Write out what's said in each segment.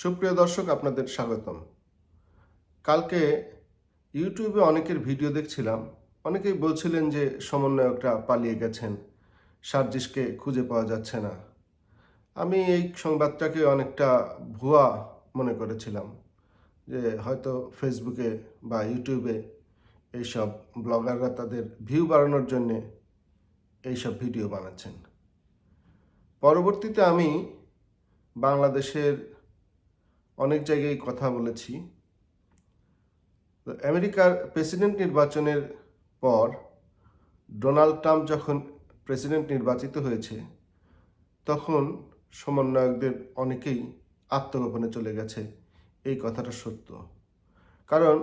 সুপ্রিয় দর্শক, আপনাদের স্বাগতম। কালকে ইউটিউবে অনেকের ভিডিও দেখছিলাম। অনেকেই বলছিলেন যে সমন্বয়করা পালিয়ে গেছেন, সার্জিসকে খুঁজে পাওয়া যাচ্ছে না। আমি এই সংবাদটাকে অনেকটা ভুয়া মনে করেছিলাম যে হয়তো ফেসবুকে বা ইউটিউবে এইসব ব্লগাররা তাদের ভিউ বাড়ানোর জন্যে এইসব ভিডিও বানাচ্ছেন। পরবর্তীতে আমি বাংলাদেশের অনেক জায়গায় কথা বলেছি। তো আমেরিকার প্রেসিডেন্ট নির্বাচনের পর ডোনাল্ড ট্রাম্প যখন প্রেসিডেন্ট নির্বাচিত হয়েছে, তখন সমন্বয়কদের অনেকেই আত্মগোপনে চলে গেছে। এই কথাটা সত্য। কারণ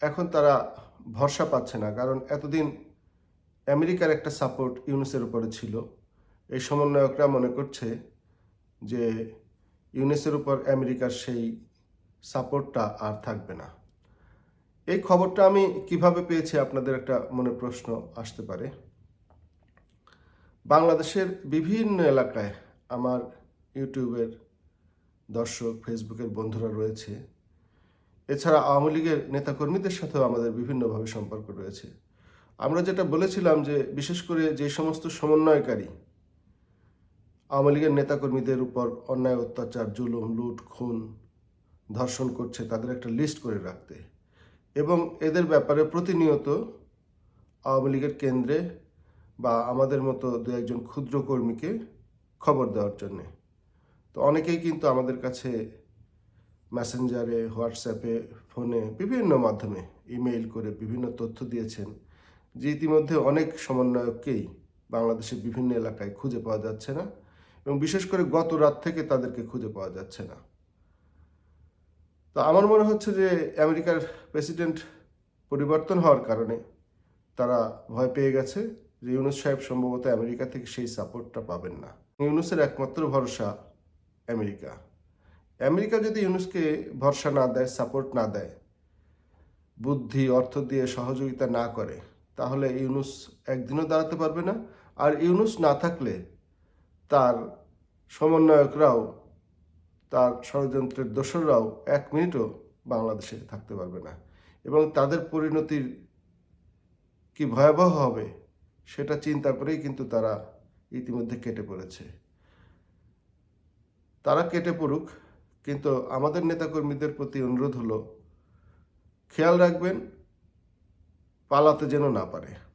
এখন তারা ভরসা পাচ্ছে না। কারণ এতদিন আমেরিকার একটা সাপোর্ট ইউনুসের উপরে ছিল। এই সমন্বয়করা মনে করছে যে ইউনেসের উপর আমেরিকার সেই সাপোর্টটা আর থাকবে না। এই খবরটা আমি কীভাবে পেয়েছি আপনাদের একটা মনে প্রশ্ন আসতে পারে। বাংলাদেশের বিভিন্ন এলাকায় আমার ইউটিউবের দর্শক, ফেসবুকের বন্ধুরা রয়েছে। এছাড়া আওয়ামী লীগের নেতাকর্মীদের সাথেও আমাদের বিভিন্নভাবে সম্পর্ক রয়েছে। আমরা যেটা বলেছিলাম যে, বিশেষ করে যে সমস্ত সমন্বয়কারী আওয়ামী লীগের নেতাকর্মীদের উপর অন্যায়, অত্যাচার, জুলুম, লুট, খুন ধর্ষণ করছে তাদের একটা লিস্ট করে রাখতে। এবং এদের ব্যাপারে প্রতিনিয়ত আওয়ামী লীগের কেন্দ্রে বা আমাদের মতো দু একজন ক্ষুদ্র কর্মীকে খবর দেওয়ার জন্যে। তো অনেকেই কিন্তু আমাদের কাছে মেসেঞ্জারে, হোয়াটসঅ্যাপে, ফোনে বিভিন্ন মাধ্যমে ইমেইল করে বিভিন্ন তথ্য দিয়েছেন যে ইতিমধ্যে অনেক সমন্বয়ককেই বাংলাদেশের বিভিন্ন এলাকায় খুঁজে পাওয়া যাচ্ছে না। এবং বিশেষ করে গত রাত থেকে তাদেরকে খুঁজে পাওয়া যাচ্ছে না। তো আমার মনে হচ্ছে যে আমেরিকার প্রেসিডেন্ট পরিবর্তন হওয়ার কারণে তারা ভয় পেয়ে গেছে যে ইউনুস সাহেব সম্ভবত আমেরিকা থেকে সেই সাপোর্টটা পাবেন না। ইউনুসের একমাত্র ভরসা আমেরিকা। আমেরিকা যদি ইউনুসকে ভরসা না দেয়, সাপোর্ট না দেয়, বুদ্ধি, অর্থ দিয়ে সহযোগিতা না করে, তাহলে ইউনুস একদিনও দাঁড়াতে পারবে না। আর ইউনুস না থাকলে তার সমন্বয়করাও, তার ষড়যন্ত্রের দোসররাও এক মিনিটও বাংলাদেশে থাকতে পারবে না। এবং তাদের পরিণতির কি ভয়াবহ হবে, সেটা চিন্তা করেই কিন্তু তারা ইতিমধ্যে কেটে পড়েছে। তারা কেটে পড়ুক, কিন্তু আমাদের নেতাকর্মীদের প্রতি অনুরোধ হলো, খেয়াল রাখবেন, পালাতে যেন না পারে।